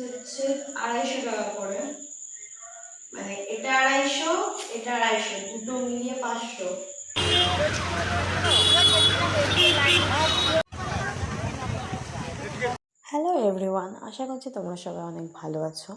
নিয়েছে হচ্ছে আড়াইশো টাকা করে। মানে এটা আড়াইশো এটা আড়াইশো, দুটো মিলিয়ে পাঁচশো। হ্যালো এভরিওয়ান আশা করছি তোমরা সবাই অনেক ভালো আছো।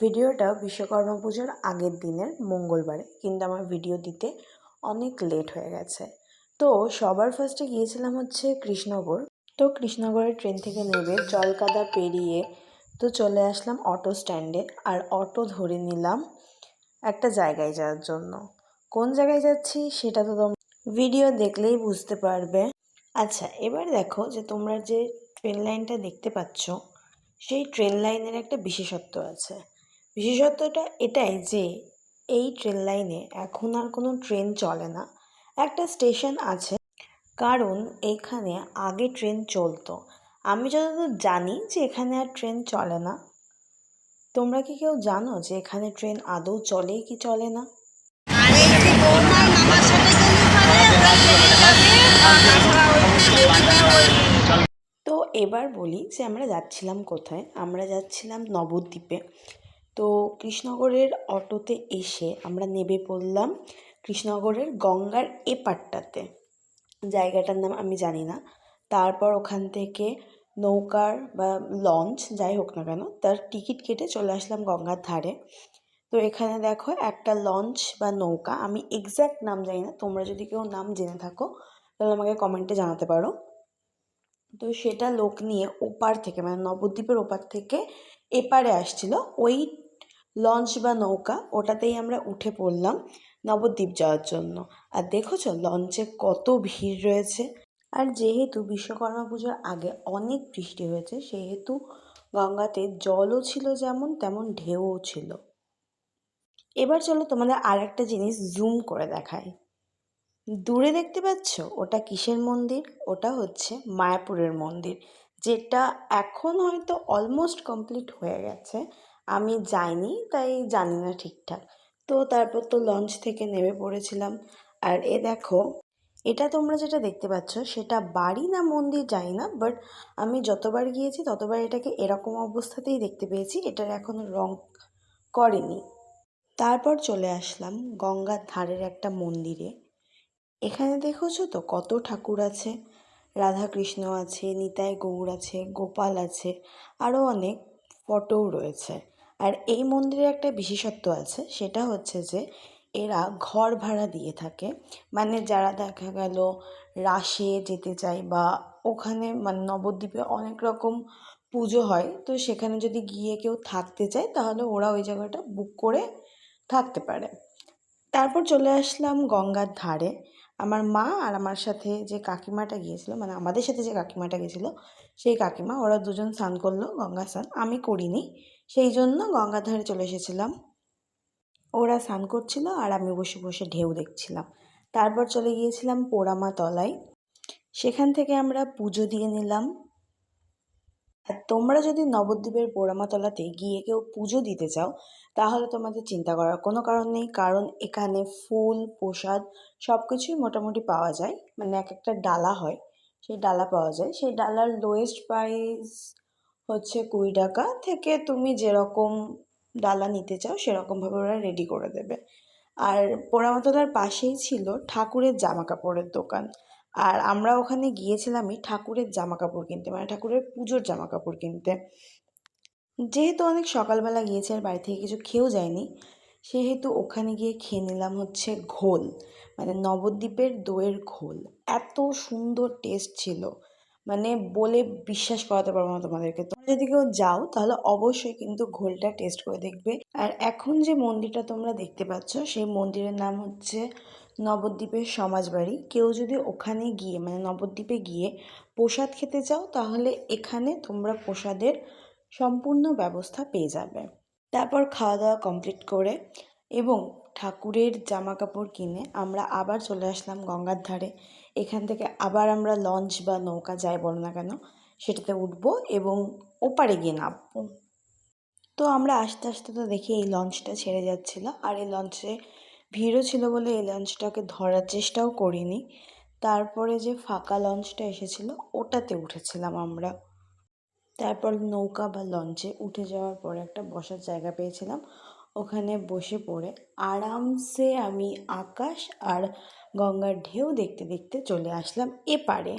ভিডিওটা বিশ্বকর্মা পুজোর আগের দিনের মঙ্গলবারে, কিন্তু আমার ভিডিও দিতে অনেক লেট হয়ে গেছে। তো সবার ফার্স্টে গিয়েছিলাম হচ্ছে কৃষ্ণগড় তো কৃষ্ণগড়ের ট্রেন থেকে নেবে জলকাদা পেরিয়ে তো চলে আসলাম অটো স্ট্যান্ডে আর অটো ধরে নিলাম একটা জায়গায় যাওয়ার জন্য। কোন জায়গায় যাচ্ছি সেটা তো তোমরা ভিডিও দেখলেই বুঝতে পারবে। আচ্ছা এবার দেখো যে তোমরা যে ট্রেন লাইনটা দেখতে পাচ্ছ, সেই ট্রেন লাইনের একটা বিশেষত্ব আছে। বিশেষত্বটা এটাই যে, এই ট্রেন লাইনে এখন আর কোনো ট্রেন চলে না। একটা স্টেশন আছে, কারণ এখানে আগে ট্রেন চলতো। আমি যতদূর জানি যে এখানে আর ট্রেন চলে না। তোমরা কি কেউ জানো যে এখানে ট্রেন আদৌ চলে কি চলে না? তো এবার বলি যে আমরা যাচ্ছিলাম কোথায়? আমরা যাচ্ছিলাম নবদ্বীপে। তো কৃষ্ণনগরের অটোতে এসে আমরা নেমে পড়লাম কৃষ্ণনগরের গঙ্গার এপারটাতে জায়গাটার নাম আমি জানি না। তারপর ওখান থেকে নৌকার বা লঞ্চ যাই হোক না কেন, তার টিকিট কেটে চলে আসলাম গঙ্গার ধারে। তো এখানে দেখো একটা লঞ্চ বা নৌকা, আমি এক্স্যাক্ট নাম জানি না, তোমরা যদি কেউ নাম জেনে থাকো, তাহলে আমাকে কমেন্টে জানাতে পারো। তো সেটা লোক নিয়ে ওপার থেকে মানে নবদ্বীপের ওপার থেকে এপারে আসছিল, ওই লঞ্চ বা নৌকা, ওটাতেই আমরা উঠে পড়লাম নবদ্বীপ যাওয়ার জন্য। আর দেখেছ লঞ্চে কত ভিড় রয়েছে? আর যেহেতু বিশ্বকর্মা পুজোর আগে অনেক বৃষ্টি হয়েছে, সেহেতু গঙ্গাতে জলও ছিল যেমন তেমন ঢেউও ছিল। এবার চলো তোমাদের আর একটা জিনিস জুম করে দেখায় দূরে দেখতে পাচ্ছ? ওটা কিসের মন্দির? ওটা হচ্ছে মায়াপুরের মন্দির, যেটা এখন হয়তো অলমোস্ট কমপ্লিট হয়ে গেছে। আমি যাইনি, তাই জানি না ঠিকঠাক। তো তারপর তো লঞ্চ থেকে নেমে পড়েছিলাম। আর এ দেখো এটা তোমরা যেটা দেখতে পাচ্ছ, সেটা বাড়ি না মন্দির জানি না বাট আমি যতবার গিয়েছি ততবার এটাকে এরকম অবস্থাতেই দেখতে পেয়েছি, এটার এখনও রং করেনি। তারপর চলে আসলাম গঙ্গার ধারের একটা মন্দিরে। এখানে দেখেছ তো কত ঠাকুর আছে? রাধাকৃষ্ণ আছে, নিতাই গৌর আছে, গোপাল আছে আরও অনেক ফটোও রয়েছে। আর এই মন্দিরে একটা বিশেষত্ব আছে, সেটা হচ্ছে যে এরা ঘর ভাড়া দিয়ে থাকে। মানে যারা দেখা গেল রাসে যেতে চায় বা ওখানে মানে নবদ্বীপে অনেক রকম পুজো হয়, তো সেখানে যদি গিয়ে কেউ থাকতে চায়, তাহলে ওরা ওই জায়গাটা বুক করে থাকতে পারে। তারপর চলে আসলাম গঙ্গার ধারে। আমার মা আর আমার সাথে যে কাকিমাটা গিয়েছিল মানে আমাদের সাথে যে কাকিমাটা গেছিল সেই কাকিমা, ওরা দুজন স্নান করল, গঙ্গা স্নান। আমি করিনি, সেই জন্য গঙ্গার ধারে চলে এসেছিলাম। ওরা স্নান করছিল আর আমি বসে বসে ঢেউ দেখছিলাম। তারপর চলে গিয়েছিলাম পোড়ামা তলায়। সেখান থেকে আমরা পুজো দিয়ে নিলাম। আর তোমরা যদি নবদ্বীপের পোড়ামাতলাতে গিয়ে কেউ পুজো দিতে চাও, তাহলে তোমাদের চিন্তা করার কোনো কারণ নেই, কারণ এখানে ফুল, প্রসাদ সব কিছুই মোটামুটি পাওয়া যায়। মানে এক একটা ডালা হয়, সেই ডালা পাওয়া যায়। সেই ডালার লোয়েস্ট প্রাইস হচ্ছে কুড়ি টাকা। থেকে তুমি যেরকম ডালা নিতে চাও, সেরকমভাবে ওরা রেডি করে দেবে। আর পোড়ামাতলার পাশেই ছিল ঠাকুরের জামা কাপড়ের দোকান। আর আমরা ওখানে গিয়েছিলামই ঠাকুরের জামা কাপড় কিনতে মানে ঠাকুরের পুজোর জামা কাপড় কিনতে। যেহেতু অনেক সকালবেলা গিয়েছি, আর বাড়ি থেকে কিছু খেয়েও যায়নি, সেহেতু ওখানে গিয়ে খেয়ে নিলাম হচ্ছে ঘোল মানে নবদ্বীপের দইয়ের ঘোল। এত সুন্দর টেস্ট ছিল। মানে বলে বিশ্বাস করাতে পারব না তোমাদেরকে। তোমরা যদি কেউ যাও, তাহলে অবশ্যই কিন্তু ঘোলটা টেস্ট করে দেখবে। আর এখন যে মন্দিরটা তোমরা দেখতে পাচ্ছ, সেই মন্দিরের নাম হচ্ছে নবদ্বীপের সমাজবাড়ি। কেউ যদি ওখানে গিয়ে মানে নবদ্বীপে গিয়ে প্রসাদ খেতে চাও, তাহলে এখানে তোমরা প্রসাদের সম্পূর্ণ ব্যবস্থা পেয়ে যাবে। তারপর খাওয়া দাওয়া কমপ্লিট করে এবং ঠাকুরের জামা কাপড় কিনে আমরা আবার চলে আসলাম গঙ্গার ধারে। এখান থেকে আবার আমরা লঞ্চ বা নৌকা যাই বলো না কেন, সেটাতে উঠবো এবং ওপারে গিয়ে নামবো। তো আমরা আস্তে আস্তে তো দেখি এই লঞ্চটা ছেড়ে যাচ্ছিল, আর এই লঞ্চে ভিড়ও ছিল বলে এই লঞ্চটাকে ধরার চেষ্টাও করিনি। তারপরে যে ফাঁকা লঞ্চটা এসেছিল, ওটাতে উঠেছিলাম আমরা। তারপর নৌকা বা লঞ্চে উঠে যাওয়ার পরে একটা বসার জায়গা পেয়েছিলাম। ওখানে বসে পড়ে। আরামসে আমি আকাশ আর গঙ্গার ঢেউ দেখতে দেখতে চলে আসলাম এপারে।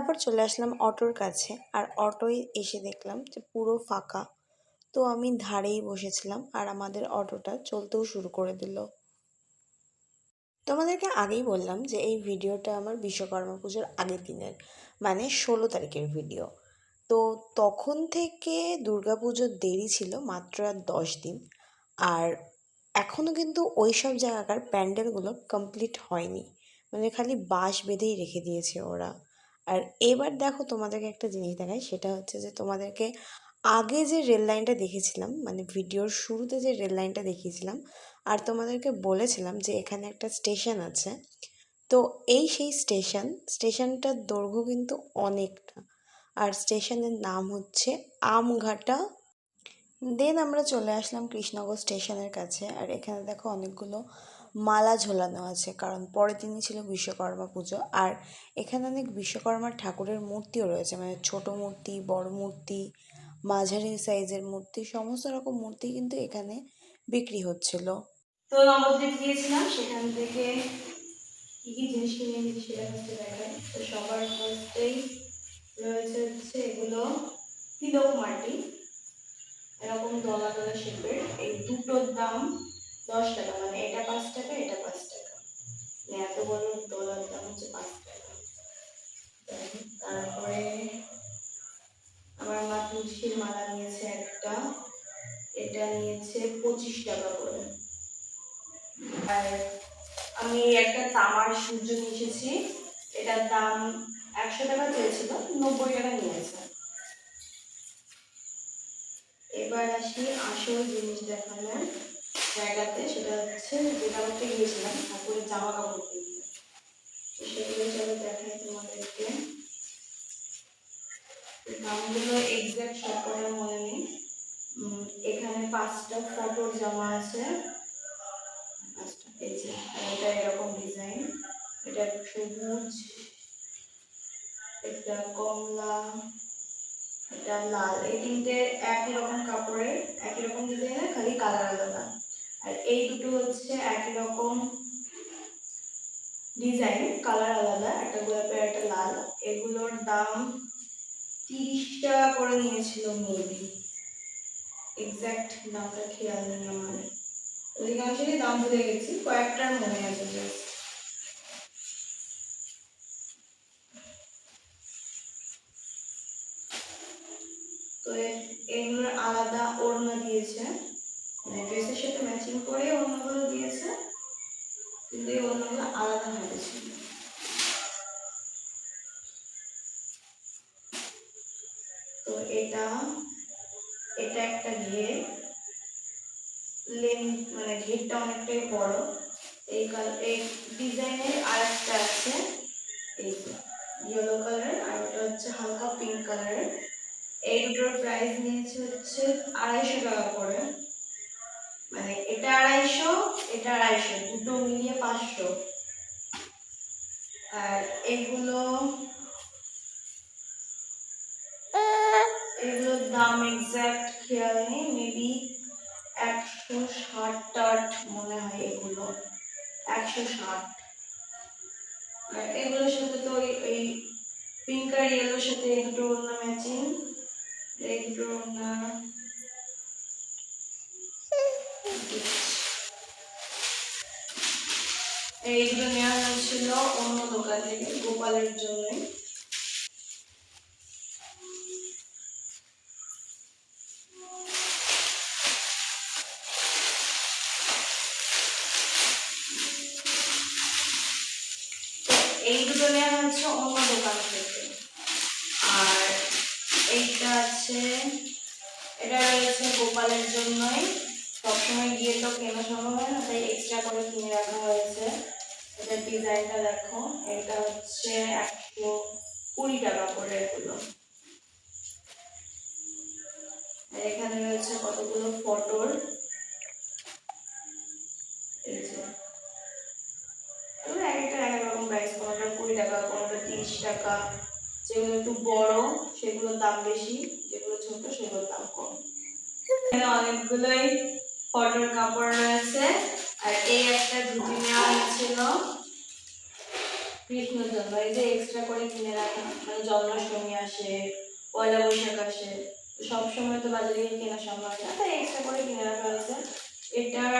তারপর চলে আসলাম অটোর কাছে। আর অটোয় এসে দেখলাম যে পুরো ফাঁকা। তো আমি ধারেই বসেছিলাম আর আমাদের অটোটা চলতেও শুরু করে দিল। তোমাদেরকে আগেই বললাম যে এই ভিডিওটা আমার বিশ্বকর্মা পুজোর আগের দিনের মানে ষোলো তারিখের ভিডিও। তো তখন থেকে দুর্গাপুজোর দেরি ছিল মাত্র আর দশ দিন। আর এখনও কিন্তু ওই সব জায়গাকার প্যান্ডেলগুলো কমপ্লিট হয়নি। মানে খালি বাঁশ বেঁধেই রেখে দিয়েছে ওরা। আর এবার দেখো তোমাদেরকে একটা জিনিস দেখাই, সেটা হচ্ছে যে তোমাদেরকে আগে যে রেল লাইনটা দেখেছিলাম মানে ভিডিওর শুরুতে যে রেল লাইনটা দেখিয়েছিলাম, আর তোমাদেরকে বলেছিলাম যে এখানে একটা স্টেশন আছে, তো এই সেই স্টেশন, স্টেশনটার দৈর্ঘ্য কিন্তু অনেকটা। আর স্টেশনের নাম হচ্ছে আমঘাটা। দেন আমরা চলে আসলাম কৃষ্ণনগর স্টেশনের কাছে, আর এখানে দেখো অনেকগুলো মালা ঝোলানো আছে, কারণ পরের দিনই ছিল বিশ্বকর্মা পুজো। আর এখানে অনেক বিশ্বকর্মার ঠাকুরের মূর্তিও রয়েছে মানে ছোট মূর্তি, বড় মূর্তি, মাঝারি সাইজের মূর্তি, সমস্ত রকম মূর্তি কিন্তু এখানে বিক্রি হচ্ছিল। তো গিয়েছিলাম, সেখান থেকে জিনিস কিনে এনেছি সেটা হচ্ছে সবার ফার্স্টেই রয়েছে হচ্ছে এগুলো তিলক মাটি, এরকম দলা দলা শেপের এই দুটোর দাম দশ টাকা মানে এটা পাঁচ টাকা, এটা পাঁচ টাকা। মানে এত বড় দলার দাম হচ্ছে পাঁচ টাকা। তারপরে আমার মা তুলসীর মালা নিয়েছে একটা। এটা নিয়েছে পঁচিশ টাকা করে। আর আমি একটা তামার সূর্য নিয়ে এসেছি এটার দাম একশো টাকা চেয়েছিল, নব্বই টাকা নিয়েছে। এবার আসি আসল জিনিস দেখানোর। জায়গাতে সেটা হচ্ছে যেটা করতে গিয়েছিলাম ঠাকুরের জামা কাপড় কিনতে তো সেগুলো চলো দেখাই তোমাদেরকে। নামগুলো এক্সাক্ট সব কটা মনে নেই। এখানে পাঁচটা ফটোর জামা আছে। পাঁচটা আর এটা এরকম ডিজাইন এটা সবুজ, এটা কমলা, এটা লাল। এই তিনটে একই রকম কাপড়ের, একই রকম ডিজাইনের খালি কালার আলাদা। আর এই দুটো হচ্ছে একই রকম ডিজাইন, কালার আলাদা, একটা গোলাপের একটা লাল। এগুলোর দাম তিরিশ টাকা করে নিয়েছিল মেবি এক্সাক্ট দামটা খেয়াল নেই আমার। অধিকাংশই দাম ভুলে গেছি কয়েকটার মনে আছে জাস্ট তো এগুলোর আলাদা ওড়না দিয়েছে। ড্রেসের সাথে ম্যাচিং করে ওড়নাগুলো দিয়েছে, কিন্তু এই ওড়নাগুলো আলাদা ভাবে ছিল তো এটা এটা একটা ঘের। মানে ঘেরটা অনেকটাই বড়। এই কালার এই ডিজাইনের আর একটা আছে, এই ইয়েলো কালার আর ওটা হচ্ছে হালকা পিঙ্ক কালারের এই দুটোর প্রাইস নিয়েছে হচ্ছে আড়াইশো টাকা করে। মানে এটা আড়াইশো এটা আড়াইশো, দুটো মিলিয়ে পাঁচশো। আর এগুলো, এগুলোর দাম এক্সাক্ট খেয়াল নেই মেবি একশো ষাট টাট মনে হয় এগুলো, একশো ষাট। আর এগুলোর সাথে তো এই পিঙ্ক আর ইয়েলোর সাথে এই দুটো ওড়না ম্যাচিং এই দুটো ওড়না এইগুলো নেওয়া হয়েছিল অন্য দোকান থেকে, গোপালের জন্য এই দুটো নেওয়া হচ্ছে অন্য দোকান থেকে। আর এইটা আছে গোপালের জন্যই সবসময় গিয়ে তো কেনা সম্ভব হয় না, তাই এক্সট্রা করে কিনে রাখা হয়েছে। এটা ডিজাইনটা দেখো, এটা হচ্ছে একশো কুড়ি টাকা করে এগুলো। এখানে রয়েছে কতগুলো বড়, সেগুলোর দাম বেশি, যেগুলো ছোট, সেগুলোর দাম কম। এখানে অনেকগুলোই ফটোর কাপড় রয়েছে, আর এই একটা ধুতি নেওয়া হয়েছিল। কৃষ্ণর জন্য এই যে এক্সট্রা করে কিনে রাখা মানে জন্মাষ্টমী আসে, পয়লা বৈশাখ আসে, তো সবসময় তো বাজারে গিয়ে কেনা সম্ভব না, তাই এক্সট্রা করে কিনে রাখা হয়েছে। এটার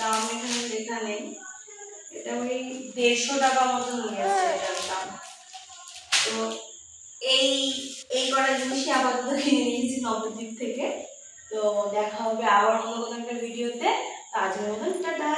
দাম এখানে লেখা নেই, এটা ওই দেড়শো টাকা মতো নিয়ে নিয়েছে এটার দাম। তো এই এই কটা জিনিসই আপাতত কিনে নিয়েছি নবদ্বীপ থেকে। তো দেখা হবে আবার অন্য কোনো একটা ভিডিওতে তো আজকের মতন টাটা।